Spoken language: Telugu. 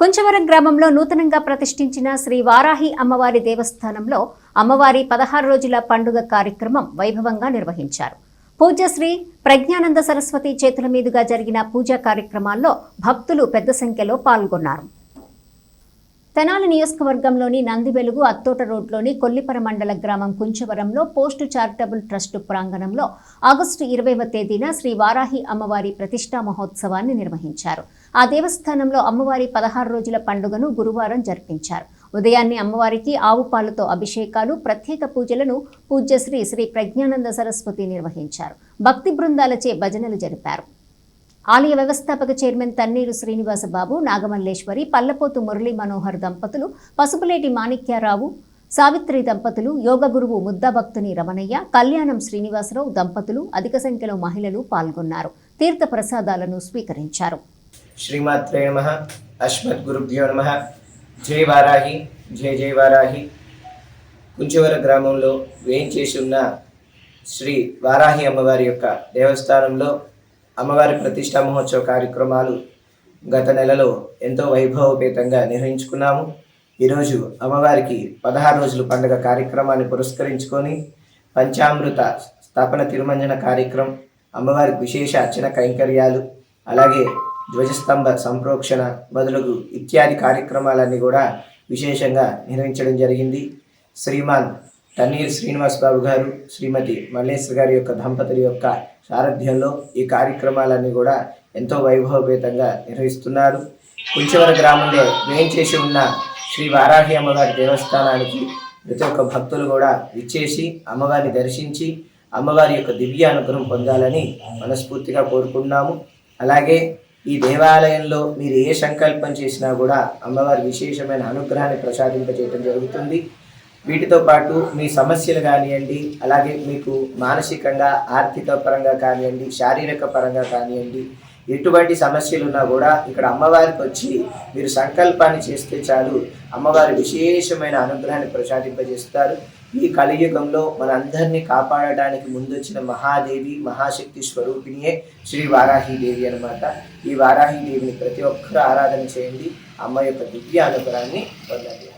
కొంచవరం గ్రామంలో నూతనంగా ప్రతిష్ఠించిన శ్రీ వారాహి అమ్మవారి దేవస్థానంలో అమ్మవారి పదహారు రోజుల పండుగ కార్యక్రమం వైభవంగా నిర్వహించారు. పూజ్యశ్రీ ప్రజ్ఞానంద సరస్వతి చేతుల మీదుగా జరిగిన పూజా కార్యక్రమాల్లో భక్తులు పెద్ద సంఖ్యలో పాల్గొన్నారు. తెనాలి నియోజకవర్గంలోని నందివెలుగు అత్తోట రోడ్లోని కొల్లిపర మండల గ్రామం కుంచవరంలో పోస్టు చారిటబుల్ ట్రస్ట్ ప్రాంగణంలో ఆగస్టు ఇరవైవ తేదీన శ్రీ వారాహి అమ్మవారి ప్రతిష్టా మహోత్సవాన్ని నిర్వహించారు. ఆ దేవస్థానంలో అమ్మవారి పదహారు రోజుల పండుగను గురువారం జరిపించారు. ఉదయాన్నే అమ్మవారికి ఆవు పాలతో అభిషేకాలు ప్రత్యేక పూజలను పూజ్యశ్రీ శ్రీ ప్రజ్ఞానంద సరస్వతి నిర్వహించారు. భక్తి బృందాలచే భజనలు జరిపారు. ఆలయ వ్యవస్థాపక చైర్మన్ తన్నీరు శ్రీనివాసబాబు నాగమల్లేశ్వరి పల్లపోతు మురళీ మనోహర్ దంపతులు పసుపులేటి మాణిక్యారావు సావిత్రి దంపతులు యోగ గురువు ముద్దభక్తుని రమణయ్య కళ్యాణం శ్రీనివాసరావు దంపతులు అధిక సంఖ్యలో మహిళలు పాల్గొన్నారు. తీర్థ ప్రసాదాలను స్వీకరించారు. శ్రీమాత్రే నమ. అస్మద్ గురుభ్యో నమ. జయ వారాహి జయ జయ వారాహి. కుంచవర గ్రామంలో వేయించేసి ఉన్న శ్రీ వారాహి అమ్మవారి యొక్క దేవస్థానంలో అమ్మవారి ప్రతిష్టా మహోత్సవ కార్యక్రమాలు గత నెలలో ఎంతో వైభవపేతంగా నిర్వహించుకున్నాము. ఈరోజు అమ్మవారికి పదహారు రోజుల పండుగ కార్యక్రమాన్ని పురస్కరించుకొని పంచామృత స్థాపన తిరుమంజన కార్యక్రమం అమ్మవారికి విశేష అర్చన కైంకర్యాలు అలాగే ధ్వజస్తంభ సంప్రోక్షణ మొదలగు ఇత్యాది కార్యక్రమాలన్నీ కూడా విశేషంగా నిర్వహించడం జరిగింది. శ్రీమాన్ తన్నీర్ శ్రీనివాస్ బాబు గారు శ్రీమతి మల్లేశ్వర్ గారి యొక్క దంపతుల యొక్క సారథ్యంలో ఈ కార్యక్రమాలన్నీ కూడా ఎంతో వైభవపేతంగా నిర్వహిస్తున్నారు. కుంచవర గ్రామంలో వేయించేసి ఉన్న శ్రీ వారాహి అమ్మవారి దేవస్థానానికి ప్రతి ఒక్క భక్తులు కూడా విచ్చేసి అమ్మవారిని దర్శించి అమ్మవారి యొక్క దివ్య అనుగ్రహం పొందాలని మనస్ఫూర్తిగా కోరుకున్నాము అలాగే ఈ దేవాలయంలో మీరు ఏ సంకల్పం చేసినా కూడా అమ్మవారి విశేషమైన అనుగ్రహాన్ని ప్రసాదింపజేయడం జరుగుతుంది. వీటితో పాటు మీ సమస్యలు కానివ్వండి అలాగే మీకు మానసికంగా ఆర్థిక పరంగా కానివ్వండి శారీరక పరంగా కానివ్వండి ఎటువంటి సమస్యలు ఉన్నా కూడా ఇక్కడ అమ్మవారికి వచ్చి మీరు సంకల్పాన్ని చేస్తే చాలు. అమ్మవారి విశేషమైన అనుగ్రహాన్ని ప్రసాదింపజేస్తారు. ఈ కలియుగంలో మనందరినీ కాపాడడానికి ముందొచ్చిన మహాదేవి మహాశక్తి స్వరూపిణియే శ్రీ వారాహీదేవి అనమాట ఈ వారాహీదేవిని ప్రతి ఒక్కరూ ఆరాధన చేయండి. అమ్మ యొక్క దివ్య అనుగ్రహాన్ని పొందండి.